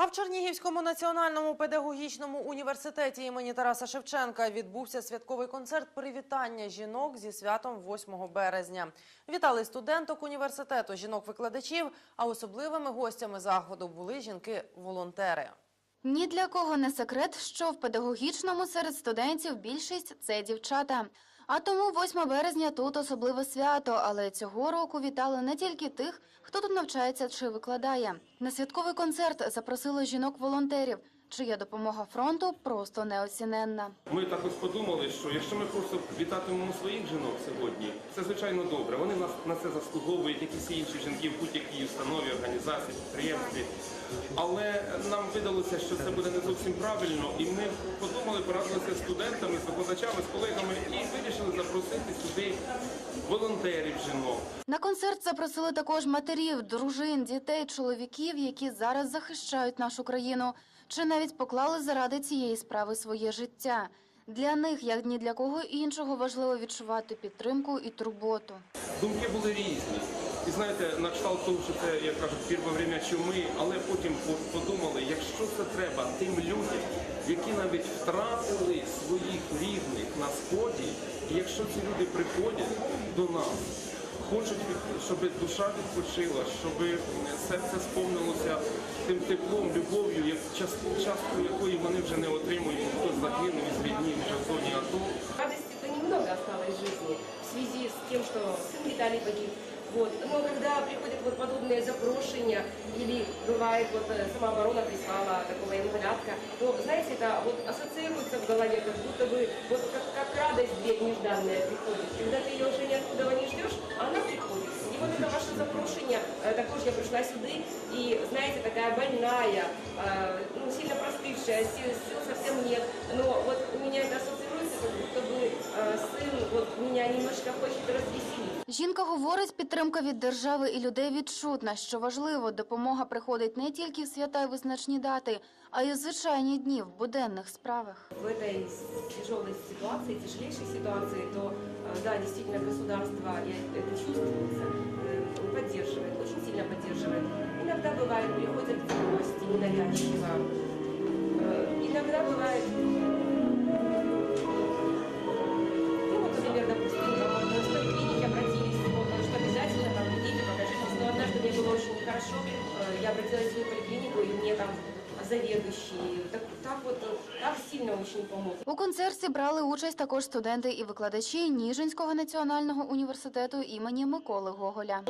А в Чернігівському національному педагогічному університеті імені Тараса Шевченка відбувся святковий концерт привітання жінок зі святом 8 березня. Вітали студенток університету, жінок-викладачів, а особливими гостями заходу були жінки-волонтери. Ні для кого не секрет, що в педагогічному серед студентів більшість це дівчата. А тому 8 березня тут особливе свято, але цього року вітали не тільки тих, хто тут навчається чи викладає. На святковий концерт запросили жінок-волонтерів, чия допомога фронту просто неоціненна. Ми також подумали, що якщо ми просто вітатимемо своїх жінок сьогодні, це звичайно добре. Вони нас на це заслуговують, як і всі інші жінки в будь-якій установі, організації, підприємстві. Але нам видалося, що це буде не зовсім правильно, і ми подумали, порадилися з студентами, з викладачами, з колегами і вирішили запросити сюди волонтерів жінок. На концерт запросили також матерів, дружин, дітей, чоловіків, які зараз захищають нашу країну, чи навіть поклали заради цієї справи своє життя. Для них, як ні для кого іншого, важливо відчувати підтримку і турботу. Думки були різні. І знаєте, на кшталт того, що це, як кажуть, перше время чуми, але потім подумали, якщо це треба тим людям, які навіть втратили своїх рідних на сході, і якщо ці люди приходять до нас, хочуть, щоб душа відпочила, щоб серце сповнилося тим теплом, любов'ю, як частку якої вони вже не отримують, тем, что сын Виталий погиб. Вот. Но когда приходят вот подобные запрошения, или бывает, вот э, самооборона прислала такого инвалидка, то, знаете, это вот ассоциируется в голове, как будто бы вот как, как радость дверь нежданная приходит. Когда ты ее уже ниоткуда не ждешь, она приходит. И вот это ваше запрошение, э, також я пришла сюда, и, знаете, такая больная, э, ну, сильно простывшая, сил, сил совсем нет, но меня немножко хочет развеселить. Жінка говорить, підтримка від держави і людей відчутна. Що важливо, допомога приходить не тільки в свята і визначні дати, а й у звичайні дні в буденних справах. В этой тяжелой ситуации, тяжелейшей ситуации, то, э, да, действительно, государство, и это чувствуется, э, поддерживает, очень сильно поддерживает. Иногда бывает, приходят гости ненавязчиво, Э, иногда бывает, было очень нехорошо, э, я обратилась в свою поликлинику, и мне там заведующий, так, так вот, э, так сильно очень помог. У концерті брали участь також студенти і викладачі Ніжинського національного університету імені Миколи Гоголя.